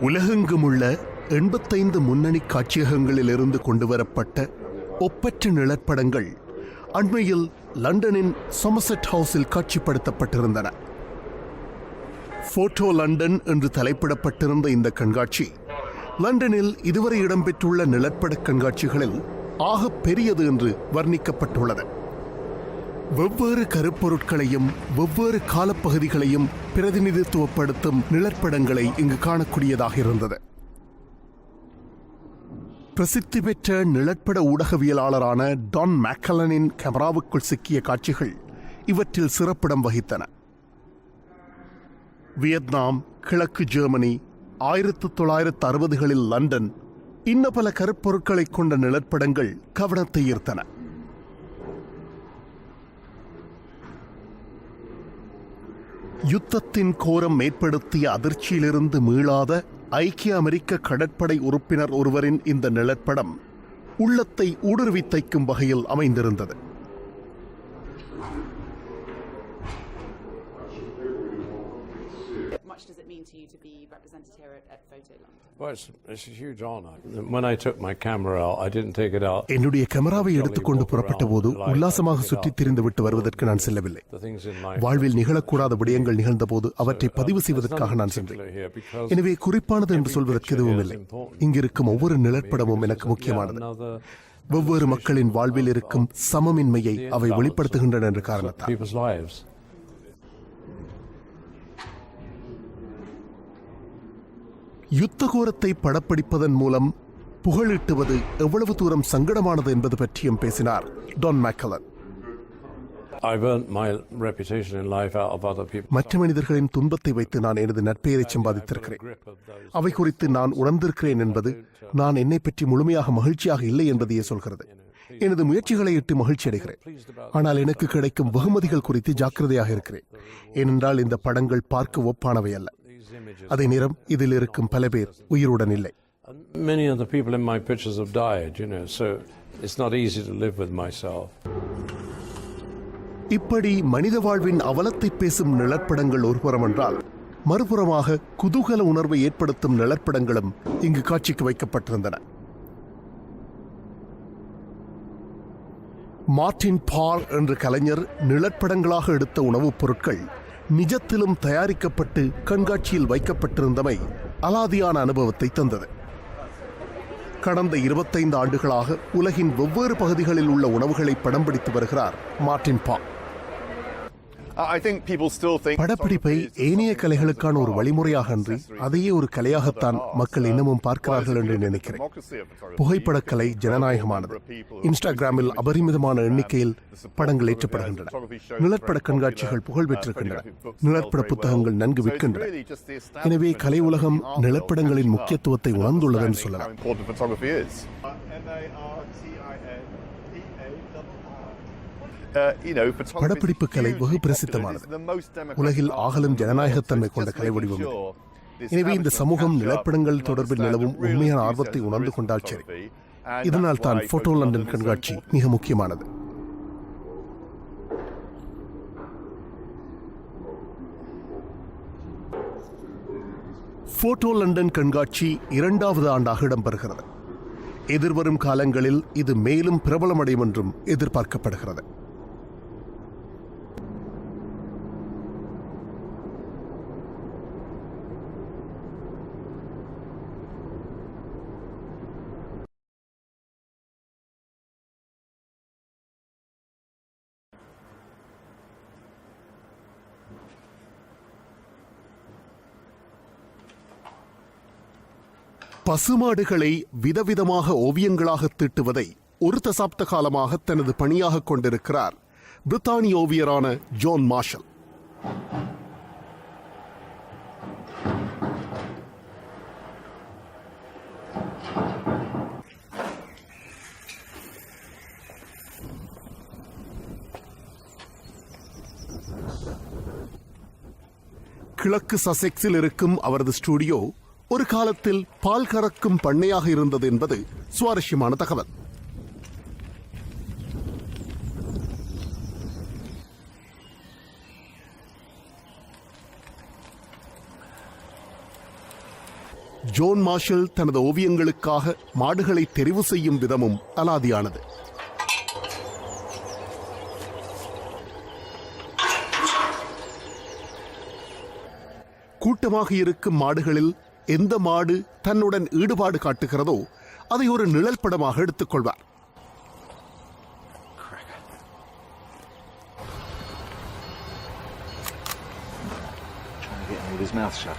உலகெங்கும் உள்ள எண்பத்தைந்து முன்னணி காட்சியகங்களிலிருந்து கொண்டுவரப்பட்ட ஒப்பற்ற நிழற்படங்கள் அண்மையில் லண்டனின் சொமசெட் ஹவுஸில் காட்சிப்படுத்தப்பட்டிருந்தன. போட்டோ லண்டன் என்று தலைப்பிடப்பட்டிருந்த இந்த கண்காட்சி லண்டனில் இதுவரை இடம்பெற்றுள்ள நிழற்பட கண்காட்சிகளில் ஆகப் பெரியது என்று வர்ணிக்கப்பட்டுள்ளது. வெவ்வேறு கருப்பொருட்களையும் வெவ்வேறு காலப்பகுதிகளையும் பிரதிநிதித்துவப்படுத்தும் நிழற்படங்களை இங்கு காணக்கூடியதாக இருந்தது. பிரசித்தி பெற்ற நிழற்பட ஊடகவியலாளரான டான் மேக்கலனின் கேமராவுக்குள் சிக்கிய காட்சிகள் இவற்றில் சிறப்பிடம் வகித்தன. வியட்நாம் கிழக்கு ஜெர்மனி ஆயிரத்து தொள்ளாயிரத்து அறுபதுகளில் லண்டன் இன்ன பல கருப்பொருட்களை கொண்ட நிழற்படங்கள் கவனத்தை ஈர்த்தன. யுத்தத்தின் கோரம் ஏற்படுத்திய அதிர்ச்சியிலிருந்து மீளாத ஐக்கிய அமெரிக்க கடற்படை உறுப்பினர் ஒருவரின் இந்த நிழற்படம் உள்ளத்தை ஊடுருவி தைக்கும் வகையில் அமைந்திருந்தது much does it mean to you to be represented here at, at Photo London? Well, it's, it's a huge honor. When I took my camera out, I didn't take it out. என்னுடைய கேமராவை எடுத்துக்கொண்டு புறப்பட்ட போது உல்லாசமாக சுற்றித் திரிந்து விட்டு வருவதற்கு நான் செல்லவில்லை. வாழ்வில் நிகழக்கூடாத விடயங்கள் நிகழ்ந்தபோது அவற்றை பதிவு செய்வதற்காக நான் சென்றேன் எனவே குறிப்பானது என்று சொல்வதற்கு எதுவும் இல்லை இங்கிருக்கும் ஒவ்வொரு நிழற்படமும் எனக்கு முக்கியமானது வெவ்வேறு மக்களின் வாழ்வில் இருக்கும் சமமின்மையை அவை வெளிப்படுத்துகின்றன என்ற காரணத்தால் யுத்தகோரத்தை படப்பிடிப்பதன் மூலம் புகழிட்டுவது எவ்வளவு தூரம் சங்கடமானது என்பது பற்றியும் பேசினார் டான் மேக்கலன். மற்ற மனிதர்களின் துன்பத்தை வைத்து நான் எனது நட்பெயரை சம்பாதித்திருக்கிறேன். அவை குறித்து நான் உணர்ந்திருக்கிறேன் என்பது நான் என்னை பற்றி முழுமையாக மகிழ்ச்சியாக இல்லை என்பதையே சொல்கிறது எனது முயற்சிகளை இட்டு மகிழ்ச்சி அடைகிறேன் ஆனால் எனக்கு கிடைக்கும் வெகுமதிகள் குறித்து ஜாக்கிரதையாக இருக்கிறேன் ஏனென்றால் இந்த படங்கள் பார்க்க ஒப்பானவை அல்ல. அதே நேரம் இதில் இருக்கும் பல பேர் உயிருடன் இல்லை. Many of the people in my pictures have died, you know, so it's not easy to live with myself. இப்படி மனித வாழ்வின் அவலத்தை பேசும் நிழற்படங்கள் ஒருபுறம் என்றால் மறுபுறமாக குதூகல உணர்வை ஏற்படுத்தும் நிழற்படங்களும் இங்கு காட்சிக்கு வைக்கப்பட்டிருந்தன. மார்டின் பால் என்ற கலைஞர் நிழற்படங்களாக எடுத்த உணவுப் பொருட்கள் நிஜத்திலும் தயாரிக்கப்பட்டு கண்காட்சியில் வைக்கப்பட்டிருந்தமை அலாதியான அனுபவத்தை தந்தது. கடந்த இருபத்தைந்து ஆண்டுகளாக உலகின் வெவ்வேறு பகுதிகளில் உள்ள உணவுகளை படம் பிடித்து வருகிறார் மார்டின் பா I think people still think படப்பிடிப்பை ஏனைய கலைகளுக்கான ஒரு வழிமுறையாக அன்றி அதையே ஒரு கலையாகத்தான் மக்கள் இன்னமும் பார்க்கிறார்கள் என்று நினைக்கிறேன். புகைப்படக் கலை ஜனநாயகமானது. இன்ஸ்டாகிராமில் அபரிமிதமான எண்ணிக்கையில் படங்கள் ஏற்றப்படுகின்றன. நிழற்பட கண்காட்சிகள் புகழ் பெற்றிருக்கின்றன. நிழற்பட புத்தகங்கள் நன்கு விற்கின்றன. எனவே கலை உலகம் நிழற்படங்களின் முக்கியத்துவத்தை உணர்ந்துள்ளது என்று சொல்லலாம் important photography is. Uh, you know, photography is படப்பிடிப்பு கலை வெகு. பிரசித்தமானது உலகில் ஆகலும். ஜனநாயகத்தன்மை கொண்ட கலை வடிவம் எனவே இந்த சமூகம் நிலப்படங்கள் தொடர்பில் நிலவும் உண்மையான ஆர்வத்தை உணர்ந்து கொண்டால் சரி இதனால் தான் போட்டோ லண்டன் கண்காட்சி. மிக முக்கியமானது போட்டோ லண்டன் கண்காட்சி இரண்டாவது ஆண்டாக இடம்பெறுகிறது எதிர்வரும் காலங்களில் இது மேலும் பிரபலமடையும் என்றும் எதிர்பார்க்கப்படுகிறது பசுமாடுகளை விதவிதமாக ஓவியங்களாக தீட்டுவதை ஒரு தசாப்த காலமாக தனது பணியாக கொண்டிருக்கிறார் பிரித்தானிய ஓவியரான ஜோன் மார்ஷல். கிழக்கு சசெக்ஸில் இருக்கும் அவரது ஸ்டுடியோ ஒரு காலத்தில் பால் கறக்கும் பண்ணையாக இருந்தது என்பது சுவாரஸ்யமான தகவல். ஜோன் மார்ஷல் தனது ஓவியங்களுக்காக மாடுகளை தெரிவு செய்யும் விதமும் அலாதியானது. கூட்டமாக இருக்கும் மாடுகளில் எந்த மாடு தன்னுடன் ஈடுபாடு காட்டுகிறதோ அதை ஒரு நிழல் படமாக எடுத்துக்கொள்வார் with his mouth shut.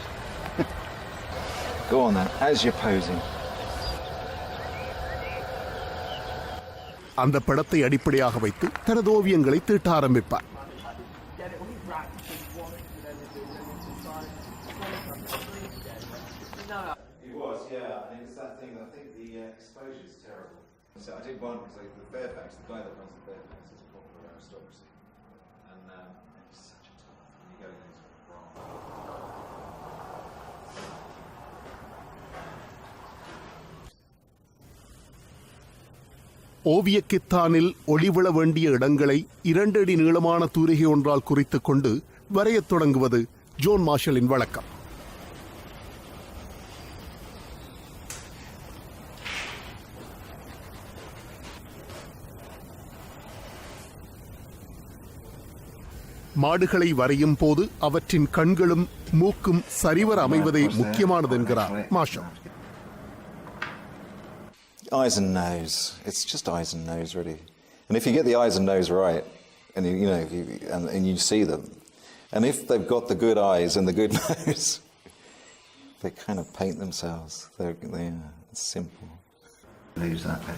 Go on then, as you're posing. அந்த படத்தை அடிப்படையாக வைத்து தனது ஓவியங்களை தீட்ட ஆரம்பிப்பார் It was, yeah. I mean, it's that thing. I think the uh, exposure is terrible. So I did one because like, the Fairfax, the guy that runs the Fairfax, is a popular aristocracy, and um, he's such a tough. And you go in, he's wrong. ஓவியக்கித்தானில் ஒளிவிழ வேண்டிய இடங்களை இரண்டடி நீளமான தூரிகை ஒன்றால் குறித்துக் கொண்டு வரையத் தொடங்குவது zone மார்ஷலின் வழக்கம். மாடுகளை வரையும் போது அவற்றின் கண்களும் மூக்கும் சரிவர அமைவதே முக்கியமானது என்கிறார் மாஷல் Eyes and nose. It's just eyes and nose, really. And if you get the eyes and nose right, and you, you know, you, and, and you see them, and if they've got the good eyes and the good nose, they kind of paint themselves. They're, they, it's simple. Lose that bit.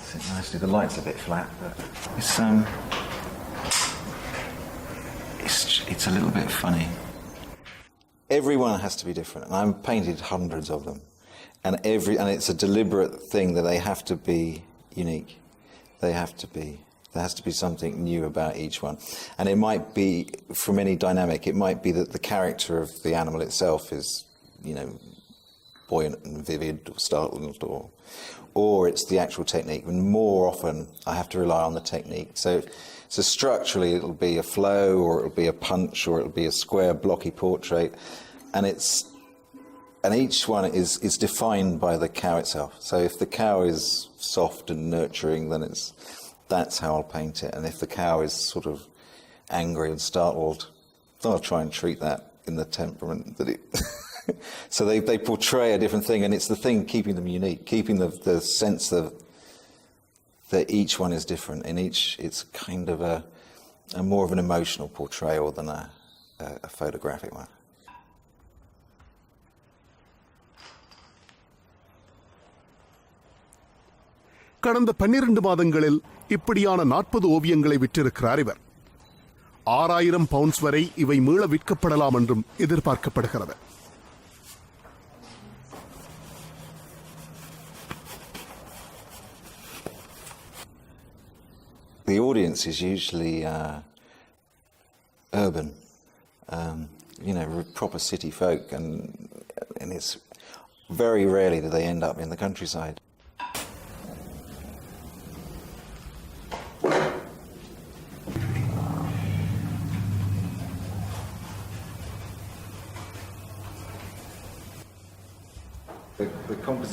Sit nicely. The light's a bit flat, but it's um, it's it's a little bit funny. Everyone has to be different, and I've painted hundreds of them, and every and it's a deliberate thing that they have to be unique. They have to be. There has to be something new about each one, and it might be from any dynamic. It might be that the character of the animal itself is, you know, buoyant and vivid or startled or or it's the actual technique and more often I have to rely on the technique so so structurally it'll be a flow or it'll be a punch or it'll be a square blocky portrait and it's and each one is is defined by the cow itself so if the cow is soft and nurturing then it's that's how I'll paint it and if the cow is sort of angry and startled then I'll try and treat that in the temperament that it so they, they portray a different thing, and it's the thing keeping them unique, keeping the, the sense of that each one is different. In each, it's kind of a, a more of an emotional portrayal than a, a, a photographic one. கடந்த பன்னிரண்டு மாதங்களில் இப்படியான நாற்பது ஓவியங்களை விற்றிருக்கிறார் இவர் ஆறாயிரம் pounds வரை இவை மீள விற்கப்படலாம் என்றும் எதிர்பார்க்கப்படுகிறது The audience is usually uh, urban, um, you know, proper city folk, and and it's very rarely that they end up in the countryside.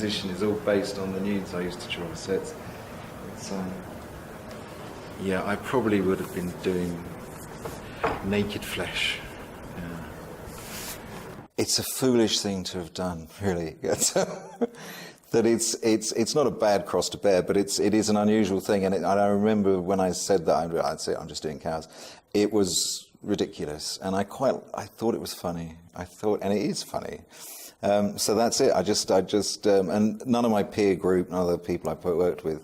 Composition is all based on the nudes I used to draw, so it's, it's um, yeah, I probably would have been doing naked flesh. Yeah. It's a foolish thing to have done, really. that it's it's it's not a bad cross to bear, but it's it is an unusual thing. And, it, and I remember when I said that I'd, I'd say I'm just doing cows. It was ridiculous, and I quite I thought it was funny. I thought, and it is funny. Um, so that's it. I just I just um, and none of my peer group, none of the people I worked with,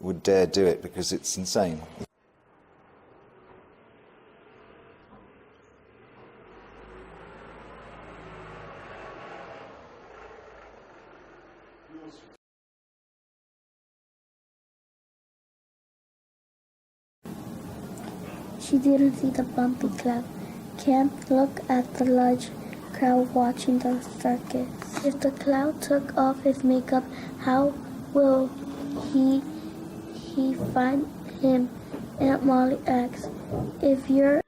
would dare do it because it's insane. She didn't see the bumpy cloud. Can't look at the large crowd watching the circus. If the clown took off his makeup, how will he he find him? Aunt Molly asks. If you're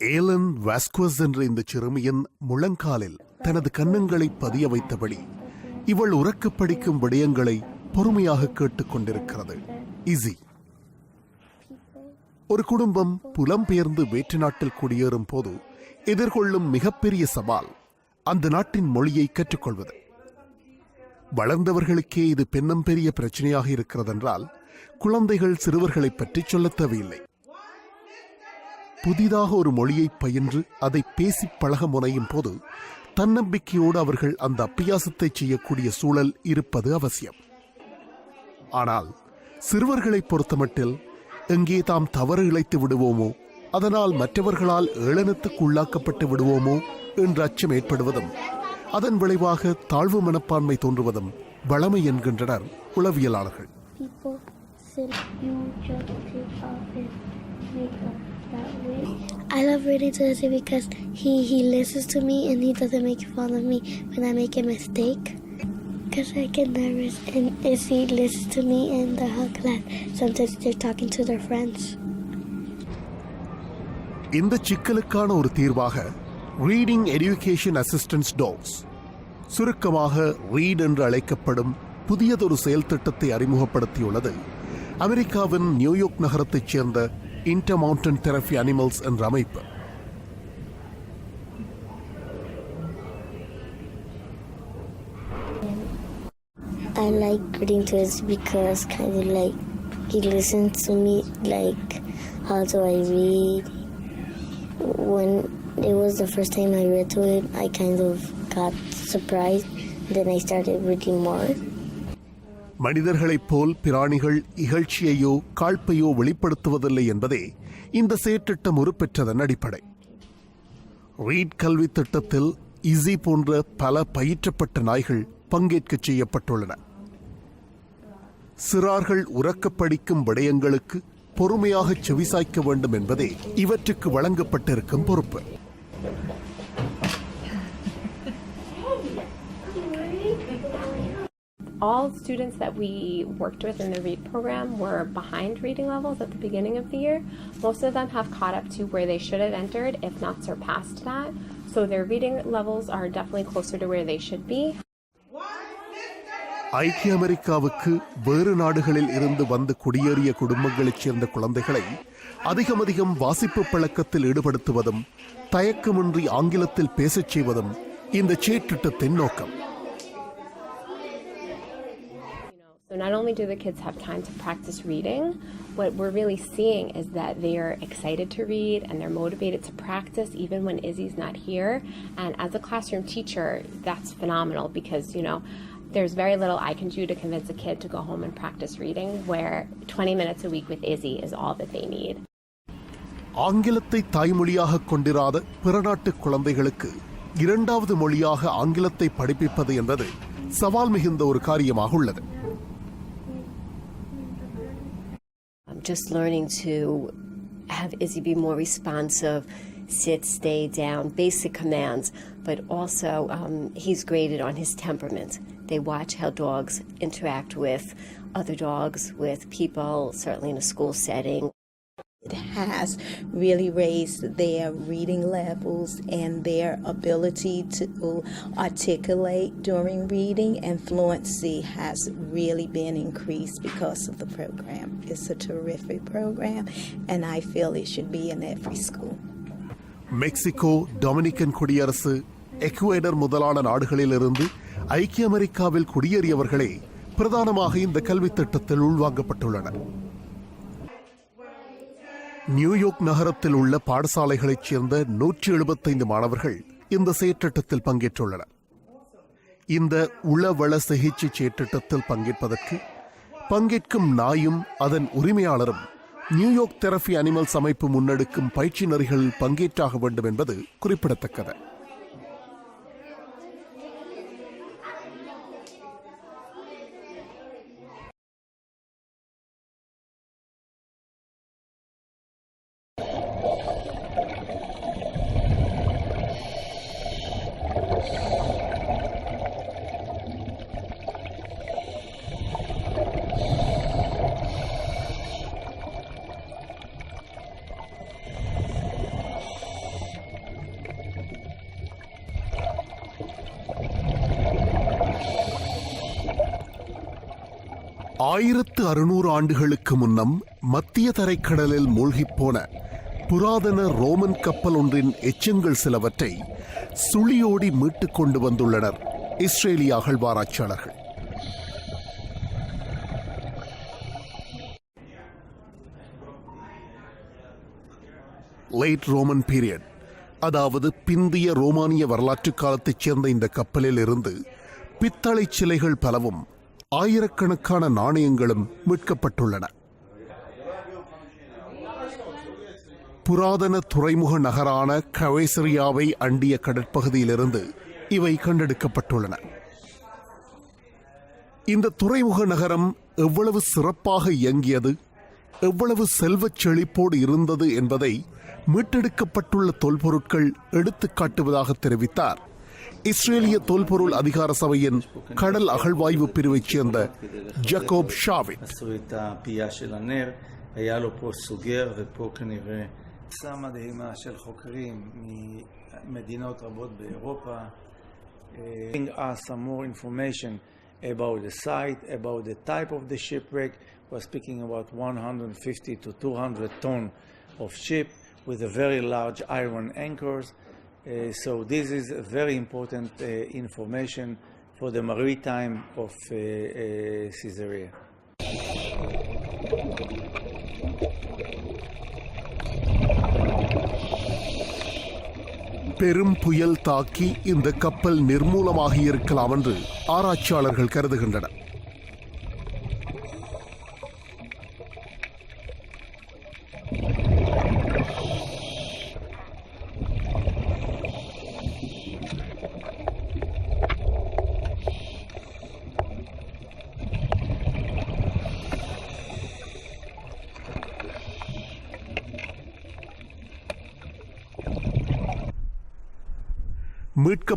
Ellen Vasquez என்ற இந்த சிறுமியின் முழங்காலில் தனது கன்னங்களை பதிய வைத்தபடி இவள் உறக்க படிக்கும் விடயங்களை பொறுமையாக கேட்டுக் கொண்டிருக்கிறது இசி ஒரு குடும்பம் புலம்பெயர்ந்து வேற்று நாட்டில் குடியேறும் போது எதிர்கொள்ளும் மிகப்பெரிய சவால் அந்த நாட்டின் மொழியை கற்றுக்கொள்வது. வளர்ந்தவர்களுக்கே இது பெண்ணம் பெரிய பிரச்சனையாக இருக்கிறதென்றால் குழந்தைகள் சிறுவர்களை பற்றி சொல்லத் தேவையில்லை. புதிதாக ஒரு மொழியை பயின்று அதை பேசி பழக முனையும் போது தன்னம்பிக்கையோடு அவர்கள் அந்த அப்பியாசத்தை செய்யக்கூடிய சூழல் இருப்பது அவசியம். ஆனால் சிறுவர்களை பொறுத்தமட்டில் எங்கே தாம் தவறு இழைத்து விடுவோமோ அதனால் மற்றவர்களால் ஏளனத்துக்கு உள்ளாக்கப்பட்டு விடுவோமோ என்ற அச்சம் ஏற்படுவதும் அதன் விளைவாக தாழ்வு மனப்பான்மை தோன்றுவதும் வளமை என்கின்றனர் உளவியலாளர்கள். I love reading to Izzy because he, he listens to me and he doesn't make fun of me when I make a mistake. Because I get nervous and Izzy listens to me in the hug class. Sometimes they're talking to their friends. இந்த சிக்கலுக்கான ஒரு தீர்வாக reading education assistance tax சுருக்கமாக READ என்று அழைக்கப்படும் புதியதொரு செயல் திட்டத்தை அறிமுகப்படுத்தியுள்ளது அமெரிக்காவின் நியூயார்க் நகரத்தைச் சேர்ந்த இன்டர்மவுண்டன் தெரபி அனிமல்ஸ் என்ற அமைப்பு I like reading to Izzy because kind of like he listens to me like how do I read. When it was the first time I read to it. I kind of got surprised. Then I started reading more. மனிதர்களைப் போல் பிராணிகள் இகழ்ச்சியையோ காழ்ப்பையோ வெளிப்படுத்துவதில்லை என்பதே இந்த செயற்றிட்டம் உருப்பெற்றதன் அடிப்படை read கல்வி திட்டத்தில் EC போன்ற பல பயிற்றப்பட்ட நாய்கள் பங்கேற்கச் செய்யப்பட்டுள்ளன சிறார்கள் உறக்கப்படிக்கும் விடயங்களுக்கு பொறுமையாக செவிசாய்க்க வேண்டும் என்பதே இவற்றுக்கு வழங்கப்பட்டிருக்கும் பொறுப்பு all students that we worked with in the READ program were behind reading levels at the beginning of the year. Most of them have caught up to where they should have entered, if not surpassed that. So their reading levels are definitely closer to where they should be. ஐக்கிய அமெரிக்காவுக்கு வேறு நாடுகளில் இருந்து வந்து குடியேறிய குடும்பங்களைச் சேர்ந்த குழந்தைகளை அதிகம் அதிகம் வாசிப்பு பழக்கத்தில் ஈடுபடுத்துவதும் தயக்கமின்றி ஆங்கிலத்தில் பேசச் செய்வதும் இந்த சேற்றிட்டத்தின் நோக்கம் So not only do the kids have time to practice reading, what we're really seeing is that they are excited to read and they're motivated to practice even when Izzy's not here. And as a classroom teacher, that's phenomenal because, you know, there's very little I can do to convince a kid to go home and practice reading where 20 minutes a week with Izzy is all that they need. ஆங்கிலத்தை தாய்மொழியாக கொண்டிராத பிற நாட்டு குழந்தைகளுக்கு இரண்டாவது மொழியாக ஆங்கிலத்தை படிப்பிப்பது என்பது சவால் மிகுந்த ஒரு காரியமாக உள்ளது just learning to have Izzy be more responsive, sit, stay down, basic commands, but also um, he's graded on his temperament. They watch how dogs interact with other dogs, with people, certainly in a school setting It has really raised their reading levels and their ability to articulate during reading, and fluency has really been increased because of the program. It's a terrific program, and I feel it should be in every school. Mexico Dominican குடியரசு Ecuador முதலான நாடுகளிலிருந்து ஐக்கிய அமெரிக்காவில் குடியேறியவர்களே பிரதானமாக இந்த கல்வித் திட்டத்தில் உள்வாங்கப்பட்டுள்ளனர் New York நகரத்தில் உள்ள பாடசாலைகளைச் சேர்ந்த நூற்றி எழுபத்தைந்து மாணவர்கள் இந்த செயற்றிட்டத்தில் பங்கேற்றுள்ளனர். இந்த உளவள சிகிச்சை செயற்றிட்டத்தில் பங்கேற்பதற்கு பங்கேற்கும் நாயும் அதன் உரிமையாளரும் நியூயார்க் தெரபி அனிமல்ஸ் அமைப்பு முன்னெடுக்கும் பயிற்சி நெறிகளில் பங்கேற்றாக வேண்டும் என்பது குறிப்பிடத்தக்கது. ஆயிரத்து அறுநூறு ஆண்டுகளுக்கு முன்னம் மத்திய தரைக்கடலில் மூழ்கிப்போன புராதன ரோமன் கப்பல் ஒன்றின் எச்சங்கள் சிலவற்றை சுழியோடி மீட்டு கொண்டு வந்துள்ளனர் இஸ்ரேலிய அகழ்வாராய்ச்சியாளர்கள். லேட் ரோமன் பீரியட் அதாவது பிந்திய ரோமானிய வரலாற்று காலத்தைச் சேர்ந்த இந்த கப்பலில் இருந்து பித்தளை சிலைகள் பலவும் ஆயிரக்கணக்கான நாணயங்களும் மீட்கப்பட்டுள்ளன. புராதன துறைமுக நகரான கவேசரியாவை அண்டிய கடற்பகுதியிலிருந்து இவை கண்டெடுக்கப்பட்டுள்ளன. இந்த துறைமுக நகரம் எவ்வளவு சிறப்பாக இயங்கியது எவ்வளவு செல்வச் செழிப்போடு இருந்தது என்பதை மீட்டெடுக்கப்பட்டுள்ள தொல்பொருட்கள் எடுத்து காட்டுவதாக தெரிவித்தார் இஸ்ரேலிய தொல்பொருள் அதிகார சபையின் கடல் அகழ்வாய்வு பிரிவைச் சேர்ந்த ஜக்கோப் ஷாவிட் Giving us some more information about the site, about the type of the shipwreck. We're speaking about 150 to 200 ton of ship. with a very large iron anchors. Uh, so this is a very important uh, information for the maritime of uh, uh, Caesarea. பெரும் புயல் தாக்கி இந்த கப்பல் நிர்மூலமாகி இருக்கலாம் என்று ஆராய்ச்சியாளர்கள் கருதுகின்றனர்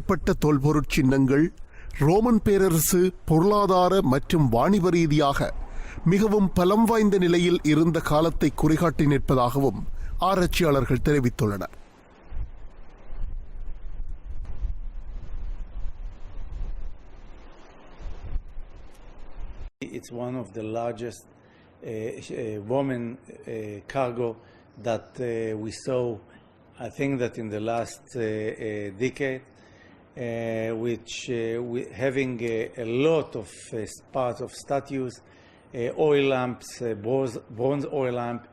மீட்கப்பட்ட தொல்பொருட் சின்னங்கள் ரோமன் பேரரசு பொருளாதார மற்றும் வாணிப ரீதியாக மிகவும் பலம் வாய்ந்த நிலையில் இருந்த காலத்தை குறிகாட்டி நிற்பதாகவும் ஆராய்ச்சியாளர்கள் தெரிவித்துள்ளனர். It's one of the largest eh, eh, uh, uh, woman uh, eh, cargo that uh, we saw, I think that in the last uh, uh, decade, which uh, having a, a lot of uh, parts of statues, uh, oil lamps, uh, bronze, bronze oil lamp,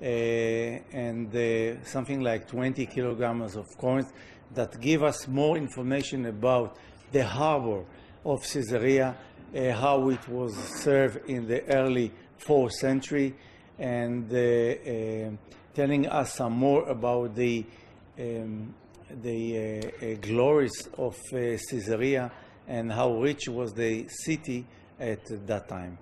uh, and uh, something like 20 kilograms of coins that give us more information about the harbor of Caesarea, uh, how it was served in the early 4th century, and uh, uh, telling us some more about the, um, the uh, uh, glories of uh, Caesarea and how rich was the city at that time.